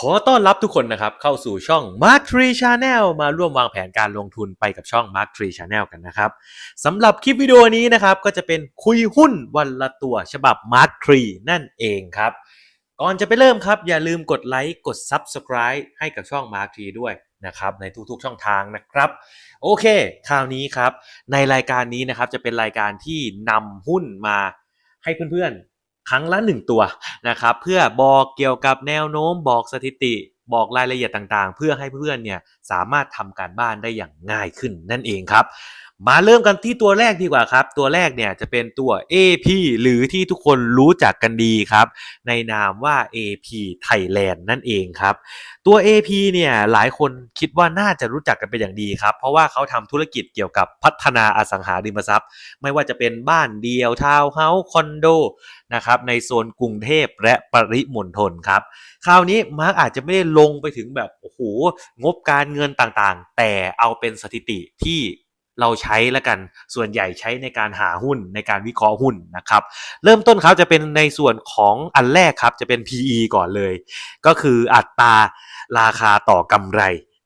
ขอต้อนรับทุกคนนะครับเข้าสู่ช่อง Mark Tree Channel มาร่วมวางแผนการลงทุนไปกับช่อง Mark Tree Channel กันนะครับสำหรับคลิปวิดีโอนี้นะครับก็จะเป็นคุยหุ้นวันละตัวฉบับ Mark Tree นั่นเองครับ ก่อนจะไปเริ่มครับ อย่าลืมกดไลค์กด Subscribe ให้กับช่อง Mark Tree ด้วยนะครับในทุกๆช่องทางนะครับ โอเค คราวนี้ครับ ในรายการนี้นะครับจะเป็นรายการที่นำหุ้นมาให้เพื่อนๆ ครั้งละหนึ่งตัวนะครับเพื่อบอกเกี่ยวกับแนวโน้มบอกสถิติบอกรายละเอียดต่างๆ เพื่อให้เพื่อนเนี่ยสามารถทำการบ้านได้อย่างง่ายขึ้นนั่นเองครับ มาเริ่มกันที่ตัวแรกดีกว่าครับ ตัวแรกเนี่ยจะเป็นตัว AP หรือที่ทุกคนรู้จักกันดีครับ ในนามว่า AP Thailand นั่นเองครับ ตัว AP เนี่ยหลายคนคิดว่าน่าจะรู้จักกันเป็นอย่างดีครับ เพราะว่าเขาทำธุรกิจเกี่ยวกับพัฒนาอสังหาริมทรัพย์ ไม่ว่าจะเป็นบ้านเดียวทาวน์เฮาส์คอนโดนะครับในโซนกรุงเทพและปริมณฑลครับ คราวนี้มาร์กอาจจะไม่ได้ลงไปถึงแบบโอ้โหงบการเงินต่างๆ แต่เอาเป็นสถิติที่ เราใช้แล้วกัน ส่วนใหญ่ใช้ในการหาหุ้นในการวิเคราะห์หุ้นนะครับ เริ่มต้นเขาจะเป็นในส่วนของอันแรกครับจะเป็น PE ก่อนเลย ก็คืออัตราราคาต่อกำไร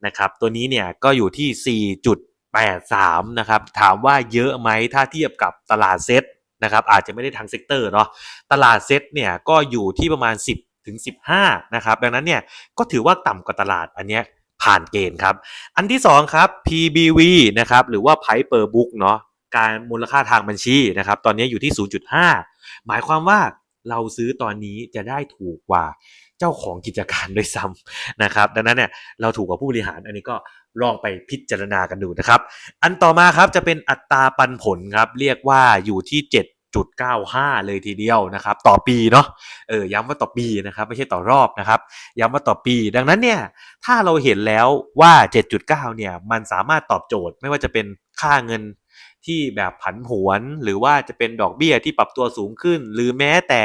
นะครับ ตัวนี้เนี่ยก็อยู่ที่ 4.83 นะครับ ถามว่าเยอะไหมถ้าเทียบกับตลาดเซ็ตนะครับ อาจจะไม่ได้ทั้งเซกเตอร์เนาะตลาดเซ็ตเนี่ยก็อยู่ที่ประมาณ 10 ถึง 15 นะครับ ดังนั้นเนี่ยก็ถือว่าต่ำกว่าตลาดอันเนี้ย ผ่านเกณฑ์ครับ อันที่2ครับ PBV นะครับหรือว่า Price per book เนาะการมูลค่าทางบัญชีนะครับ ตอนนี้อยู่ที่ 0.5 หมายความว่าเราซื้อตอนนี้จะได้ถูกกว่าเจ้าของกิจการด้วยซ้ำนะครับ ดังนั้นเนี่ยเราถูกกว่าผู้บริหาร อันนี้ก็ลองไปพิจารณากันดูนะครับ อันต่อมาครับจะเป็นอัตราปันผลครับ เรียกว่าอยู่ที่ 7 7.95 เลยทีเดียวนะครับ ต่อปีเนาะเออย้ำว่าต่อปีนะครับ ไม่ใช่ต่อรอบนะครับ ย้ำว่าต่อปี ดังนั้นเนี่ย ถ้าเราเห็นแล้วว่า 7.9 เนี่ย มันสามารถตอบโจทย์ไม่ว่าจะเป็นค่าเงิน ที่แบบผันผวน หรือว่าจะเป็นดอกเบี้ยที่ปรับตัวสูงขึ้น หรือแม้แต่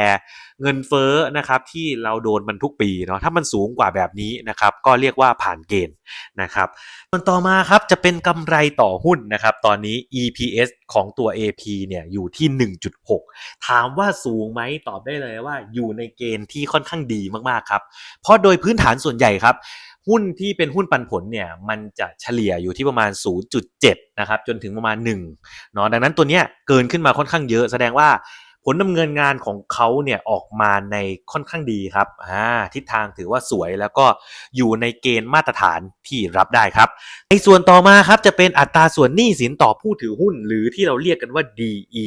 เงินเฟ้อนะครับที่เราโดนมันทุกปีเนาะถ้ามันสูงกว่าแบบนี้นะครับก็เรียกว่าผ่านเกณฑ์นะครับส่วนต่อมาครับจะเป็นกำไรต่อหุ้นนะครับตอนนี้ EPS ของตัว AP เนี่ยอยู่ที่ 1.6 ถามว่าสูงไหมตอบได้เลยว่าอยู่ในเกณฑ์ที่ค่อนข้างดีมากๆครับเพราะโดยพื้นฐานส่วนใหญ่ครับ หุ้นที่เป็นหุ้นปันผลเนี่ยมันจะเฉลี่ยอยู่ที่ประมาณ 0.7 นะครับจนถึงประมาณ1เนาะดังนั้นตัวเนี้ยเกินขึ้นมาค่อนข้างเยอะแสดงว่า ผลดำเนินงานของเขาเนี่ยออกมาในค่อนข้างดีครับอ่าทิศทางถือว่าสวยแล้วก็อยู่ในเกณฑ์มาตรฐานที่รับได้ครับ ในส่วนต่อมาครับจะเป็นอัตราส่วนหนี้สินต่อผู้ถือหุ้น หรือที่เราเรียกกันว่า DE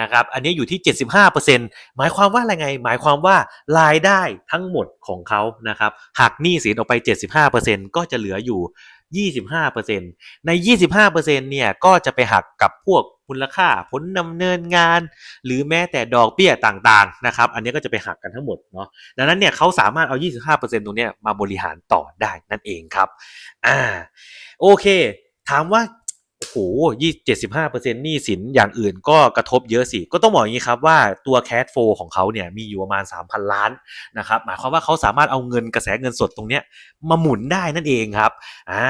นะครับอันนี้อยู่ที่ 75%หมายความว่าอะไรไง หมายความว่ารายได้ทั้งหมดของเขานะครับหักหนี้สินออกไป 75%ก็จะเหลืออยู่ 25%ใน 25%เนี่ยก็จะไปหักกับพวก มูลค่าผลดำเนินงาน หรือแม้แต่ดอกเบี้ยต่างๆนะครับอันนี้ก็จะไปหักกันทั้งหมดเนาะดังนั้นเนี่ยเขาสามารถเอา 25%ตรงเนี้มาบริหารต่อได้นั่นเองครับอ่าโอเค ถามว่าโอ้โหยี่เจ็ดสิบห้าเปอร์เซ็นต์หนี้สินอย่างอื่นก็กระทบเยอะสิ ก็ต้องบอกอย่างนี้ครับว่าตัวแค s โฟของเขาเนี่ยมีอยู่ประมาณ3,000ล้านนะครับ หมายความว่าเขาสามารถเอาเงินกระแสเงินสดตรงเนี้ยมาหมุนได้นั่นเองครับ อ่า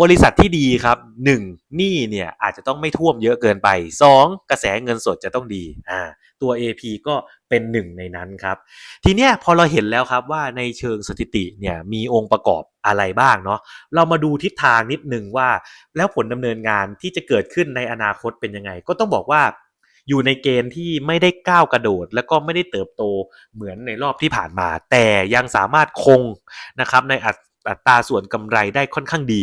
บริษัทที่ดีครับหนึ่งหนี้เนี่ยอาจจะต้องไม่ท่วมเยอะเกินไปสองกระแสเงินสดจะต้องดีอ่าตัว AP ก็เป็นหนึ่งในนั้นครับ ทีเนี้ยพอเราเห็นแล้วครับว่าในเชิงสถิติเนี่ยมีองค์ประกอบอะไรบ้างเนาะเรามาดูทิศทางนิดนึงว่า แล้วผลดำเนินงานที่จะเกิดขึ้นในอนาคตเป็นยังไง ก็ต้องบอกว่าอยู่ในเกณฑ์ที่ไม่ได้ก้าวกระโดด แล้วก็ไม่ได้เติบโตเหมือนในรอบที่ผ่านมา แต่ยังสามารถคงนะครับใน อัตราส่วนกำไรได้ค่อนข้างดี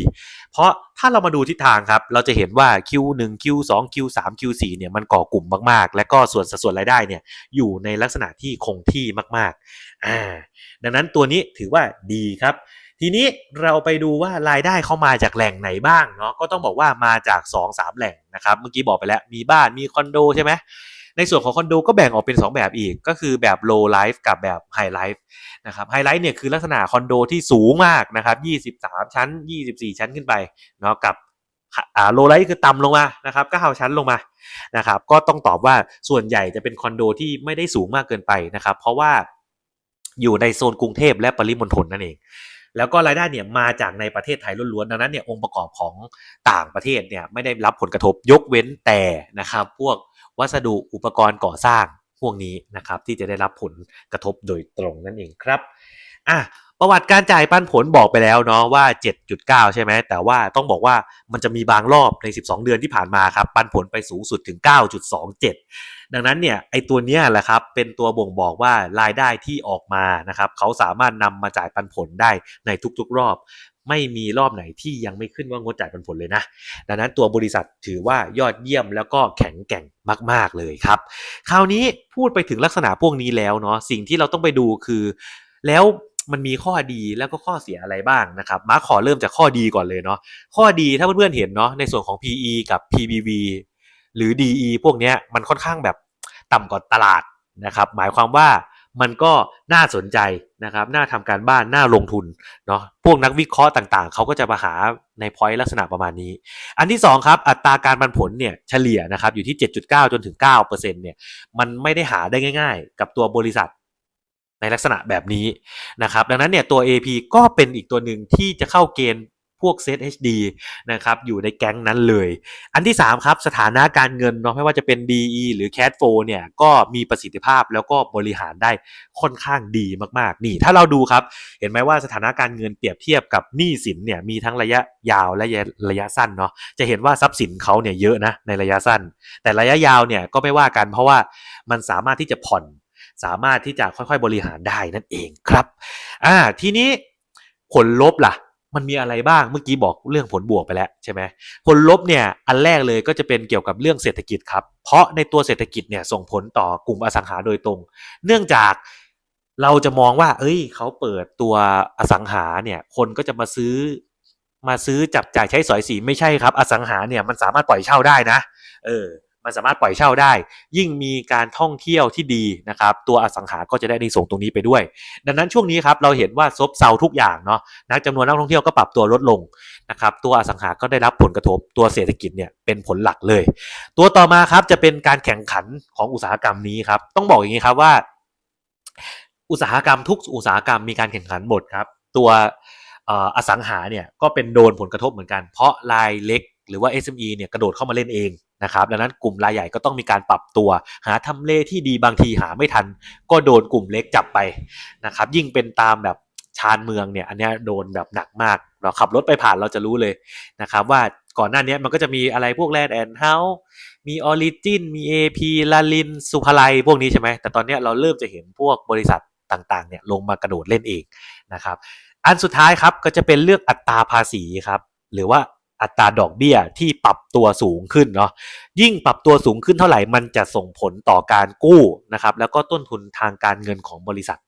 เพราะถ้าเรามาดูทิศทางครับ เราจะเห็นว่า Q1 Q2 Q3 Q4 เนี่ยมันก่อกลุ่มมากๆ และก็ส่วนสัดส่วนรายได้เนี่ยอยู่ในลักษณะที่คงที่มากๆอ่าดังนั้นตัวนี้ถือว่าดีครับทีนี้เราไปดูว่ารายได้เขามาจากแหล่งไหนบ้างเนาะก็ต้องบอกว่ามาจาก 2-3 แหล่งนะครับ เมื่อกี้บอกไปแล้วมีบ้านมีคอนโดใช่ไหม ในส่วนของคอนโดก็แบ่งออกเป็น 2 แบบอีก ก็คือแบบ low life กับแบบ high life นะครับ high life เนี่ยคือลักษณะคอนโดที่สูงมากนะครับ23 ชั้น 24 ชั้นขึ้นไปเนาะกับอ่า low life คือต่ำลงมานะครับ9ชั้นลงมานะครับก็ต้องตอบว่าส่วนใหญ่จะเป็นคอนโดที่ไม่ได้สูงมากเกินไปนะครับเพราะว่าอยู่ในโซนกรุงเทพและปริมณฑลนั่นเอง แล้วก็รายได้เนี่ยมาจากในประเทศไทยล้วนๆดังนั้นเนี่ยองค์ประกอบของต่างประเทศเนี่ยไม่ได้รับผลกระทบยกเว้นแต่นะครับพวกวัสดุอุปกรณ์ก่อสร้างพวกนี้นะครับที่จะได้รับผลกระทบโดยตรงนั่นเองครับ อะประวัติการจ่ายปันผลบอกไปแล้วเนาะว่า 7.9 ใช่ไหม แต่ว่าต้องบอกว่ามันจะมีบางรอบใน 12 เดือนที่ผ่านมาครับ ปันผลไปสูงสุดถึง 9.27 ดังนั้นเนี่ยไอตัวเนี้ยแหละครับ เป็นตัวบ่งบอกว่ารายได้ที่ออกมานะครับ เขาสามารถนำมาจ่ายปันผลได้ในทุกๆ รอบ ไม่มีรอบไหนที่ยังไม่ขึ้นว่างดจ่ายปันผลเลยนะ ดังนั้นตัวบริษัทถือว่ายอดเยี่ยมแล้วก็แข็งแกร่งมาก ๆเลยครับ คราวนี้พูดไปถึงลักษณะพวกนี้แล้วเนาะสิ่งที่เราต้องไปดูคือ แล้ว มันมีข้อดีแล้วก็ข้อเสียอะไรบ้างนะครับ มาขอเริ่มจากข้อดีก่อนเลยเนาะ ข้อดีถ้าเพื่อนๆเห็นเนาะในส่วนของ PE กับ PBV หรือ DE พวกเนี้ยมันค่อนข้างแบบต่ำกว่าตลาดนะครับ หมายความว่ามันก็น่าสนใจนะครับ น่าทำการบ้าน น่าลงทุนเนาะ พวกนักวิเคราะห์ต่างๆ เขาก็จะมาหาในพอยต์ลักษณะประมาณนี้ อันที่สองครับ อัตราการปันผลเนี่ยเฉลี่ยนะครับอยู่ที่ 7.9 จนถึง 9%เนี่ย มันไม่ได้หาได้ง่าย ๆ กับตัวบริษัท ในลักษณะแบบนี้นะครับดังนั้นเนี่ยตัว AP ก็เป็นอีกตัวหนึ่งที่จะเข้าเกณฑ์พวก Set HD นะครับอยู่ในแก๊งนั้นเลย อันที่ 3 ครับสถานะการเงินเนาะไม่ว่าจะเป็น DE หรือ Cash Flow เนี่ยก็มีประสิทธิภาพแล้วก็บริหารได้ค่อนข้างดีมากๆ นี่ถ้าเราดูครับ เห็นไหมว่าสถานะการเงินเปรียบเทียบกับหนี้สินเนี่ยมีทั้งระยะยาวและระยะสั้นเนาะจะเห็นว่าทรัพย์สินเขาเนี่ยเยอะนะในระยะสั้น แต่ระยะยาวเนี่ยก็ไม่ว่ากันเพราะว่ามันสามารถที่จะผ่อน สามารถที่จะค่อยๆบริหารได้นั่นเองครับอ่าทีนี้ผลลบล่ะ มันมีอะไรบ้างเมื่อกี้บอกเรื่องผลบวกไปแล้วใช่ไหมผลลบเนี่ยอันแรกเลยก็จะเป็นเกี่ยวกับเรื่องเศรษฐกิจครับ เพราะในตัวเศรษฐกิจเนี่ยส่งผลต่อกลุ่มอสังหาโดยตรง เนื่องจากเราจะมองว่า เอ้ย เขาเปิดตัวอสังหาเนี่ย คนก็จะมาซื้อ มาซื้อจับจ่ายใช้สอยสีไม่ใช่ครับ อสังหาเนี่ยมันสามารถปล่อยเช่าได้นะ เออ มันสามารถปล่อยเช่าได้ ยิ่งมีการท่องเที่ยวที่ดีนะครับ ตัวอสังหาก็จะได้ในส่งตรงนี้ไปด้วย ดังนั้นช่วงนี้ครับเราเห็นว่าซบเซาทุกอย่างเนาะนักจำนวนนักท่องเที่ยวก็ปรับตัวลดลงนะครับ ตัวอสังหาก็ได้รับผลกระทบตัวเศรษฐกิจเนี่ยเป็นผลหลักเลย ตัวต่อมาครับจะเป็นการแข่งขันของอุตสาหกรรมนี้ครับ ต้องบอกอย่างนี้ครับว่า อุตสาหกรรมทุกอุตสาหกรรมมีการแข่งขันหมดครับ ตัวอสังหาเนี่ยก็เป็นโดนผลกระทบเหมือนกัน เพราะรายเล็กหรือว่า SME เนี่ยกระโดดเข้ามาเล่นเอง นะครับดังนั้นกลุ่มรายใหญ่ก็ต้องมีการปรับตัว หาทำเลที่ดีบางทีหาไม่ทัน ก็โดนกลุ่มเล็กจับไปนะครับยิ่งเป็นตามแบบชานเมืองเนี่ยอันนี้โดนแบบหนักมาก เราขับรถไปผ่านเราจะรู้เลยนะครับว่าก่อนหน้านี้มันก็จะมีอะไรพวกแลนด์แอนด์เฮาส์มีออริจินมี AP ลาลินสุภาลัยพวกนี้ใช่ไหมแต่ตอนนี้เราเริ่มจะเห็นพวกบริษัทต่างๆเนี่ยลงมากระโดดเล่นเองนะครับอันสุดท้ายครับก็จะเป็นเรื่องอัตราภาษีครับหรือว่า อัตราดอกเบี้ยที่ปรับตัวสูงขึ้นเนาะยิ่งปรับตัวสูงขึ้นเท่าไหร่มันจะส่งผลต่อการกู้นะครับแล้วก็ต้นทุนทางการเงินของบริษัท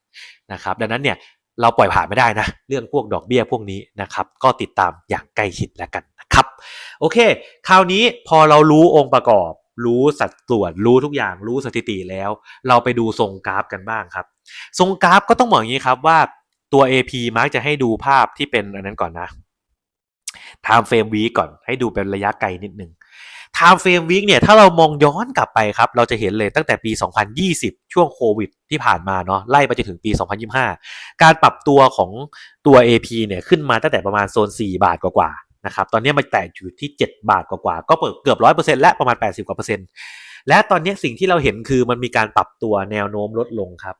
นะครับดังนั้นเนี่ยเราปล่อยผ่านไม่ได้นะ เรื่องพวกดอกเบี้ยพวกนี้นะครับ ก็ติดตามอย่างใกล้ชิดแล้วกันนะครับ โอเค คราวนี้พอเรารู้องค์ประกอบ รู้สัดส่วน รู้ทุกอย่างรู้สถิติแล้ว เราไปดูทรงกราฟกันบ้างครับ ทรงกราฟก็ต้องบอกอย่างนี้ครับว่าตัว AP มักจะให้ดูภาพที่เป็นอันนั้นก่อนนะ time frame week ก่อนให้ดูเป็นระยะไกลนิดนึง time frame week เนี่ยถ้าเรามองย้อนกลับไปครับ เราจะเห็นเลยตั้งแต่ปี 2020 ช่วงโควิดที่ผ่านมาเนาะไล่ไปจนถึงปี 2025 การปรับตัวของตัว AP เนี่ยขึ้นมาตั้งแต่ประมาณโซน 4 บาทกว่าๆนะครับตอนนี้มันแตะอยู่ที่ 7 บาทกว่าๆก็เปิดเกือบ100%และประมาณ 80กว่าเปอร์เซ็นต์และตอนนี้สิ่งที่เราเห็นคือมันมีการปรับตัวแนวโน้มลดลงครับ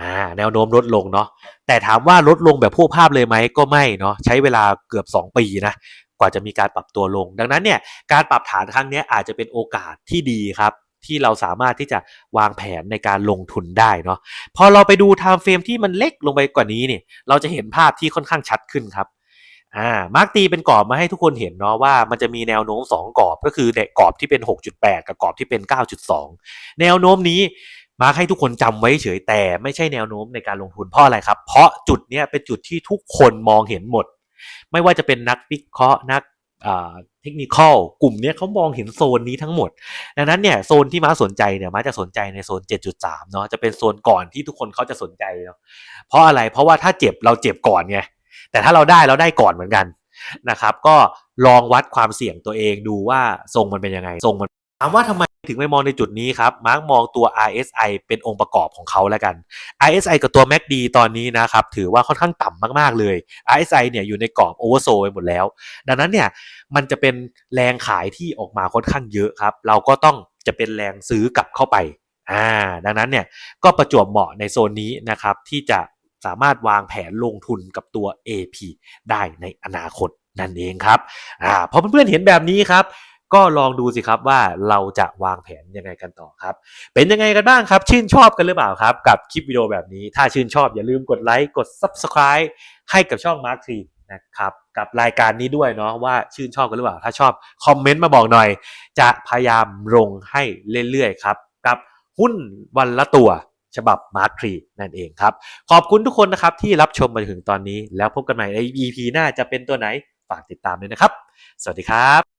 อ่าแนวโน้มลดลงเนาะแต่ถามว่าลดลงแบบพวกภาพเลยไหมก็ไม่เนาะใช้เวลาเกือบ 2 ปีนะ ว่าจะมีการปรับตัวลง ดังนั้นเนี่ยการปรับฐานครั้งนี้อาจจะเป็นโอกาสที่ดีครับที่เราสามารถที่จะวางแผนในการลงทุนได้เนาะพอเราไปดู time frame ที่มันเล็กลงไปกว่านี้เนี่ยเราจะเห็นภาพที่ค่อนข้างชัดขึ้นครับอ่ามาร์กตีเป็นกรอบมาให้ทุกคนเห็นเนาะว่ามันจะมีแนวโน้ม 2 กรอบก็คือเนี่ยกรอบที่เป็น 6.8 กับกรอบที่เป็น 9.2 แนวโน้มนี้มาให้ทุกคนจำไว้เฉยแต่ไม่ใช่แนวโน้มในการลงทุนเพราะอะไรครับ เพราะจุดเนี้ยเป็นจุดที่ทุกคนมองเห็นหมด ไม่ว่าจะเป็นนักวิเคราะห์นักเทคนิคอลกลุ่มนี้เขามองเห็นโซนนี้ทั้งหมด ดังนั้นเนี่ยโซนที่มาสนใจเนี่ยมาจะสนใจในโซน 7.3 เนาะจะเป็นโซนก่อนที่ทุกคนเขาจะสนใจเนาะเพราะอะไรเพราะว่าถ้าเจ็บเราเจ็บก่อนไงแต่ถ้าเราได้เราได้ก่อนเหมือนกันนะครับ ก็ลองวัดความเสี่ยงตัวเองดูว่าทรงมันเป็นยังไงทรงมันถามว่าทำไม ถึงไม่มองในจุดนี้ครับ มาร์กมองตัว RSI เป็นองค์ประกอบของเขาแล้วกัน RSI กับตัว MACD ตอนนี้นะครับ ถือว่าค่อนข้างต่ำมากๆเลย RSI เนี่ยอยู่ในกรอบโอเวอร์โซไปหมดแล้ว ดังนั้นเนี่ยมันจะเป็นแรงขายที่ออกมาค่อนข้างเยอะครับ เราก็ต้องจะเป็นแรงซื้อกลับเข้าไป อ่า ดังนั้นเนี่ยก็ประจวบเหมาะในโซนนี้นะครับ ที่จะสามารถวางแผนลงทุนกับตัว AP ได้ในอนาคตนั่นเองครับ อ่า พอเพื่อนๆเห็นแบบนี้ครับ ก็ลองดูสิครับว่าเราจะวางแผนยังไงกันต่อครับ เป็นยังไงกันบ้างครับ ชื่นชอบกันหรือเปล่าครับ กับคลิปวิดีโอแบบนี้ ถ้าชื่นชอบอย่าลืมกดไลค์กด Subscribe ให้กับช่อง Mark 3นะครับกับรายการนี้ด้วยเนาะว่าชื่นชอบกันหรือเปล่า ถ้าชอบคอมเมนต์มาบอกหน่อย จะพยายามลงให้เรื่อยๆครับกับหุ้นวันละตัวฉบับ Mark 3นั่นเองครับ ขอบคุณทุกคนนะครับที่รับชมมาถึงตอนนี้ แล้วพบกันใหม่ใน EP หน้าจะเป็นตัวไหน ฝากติดตามด้วยนะครับ สวัสดีครับ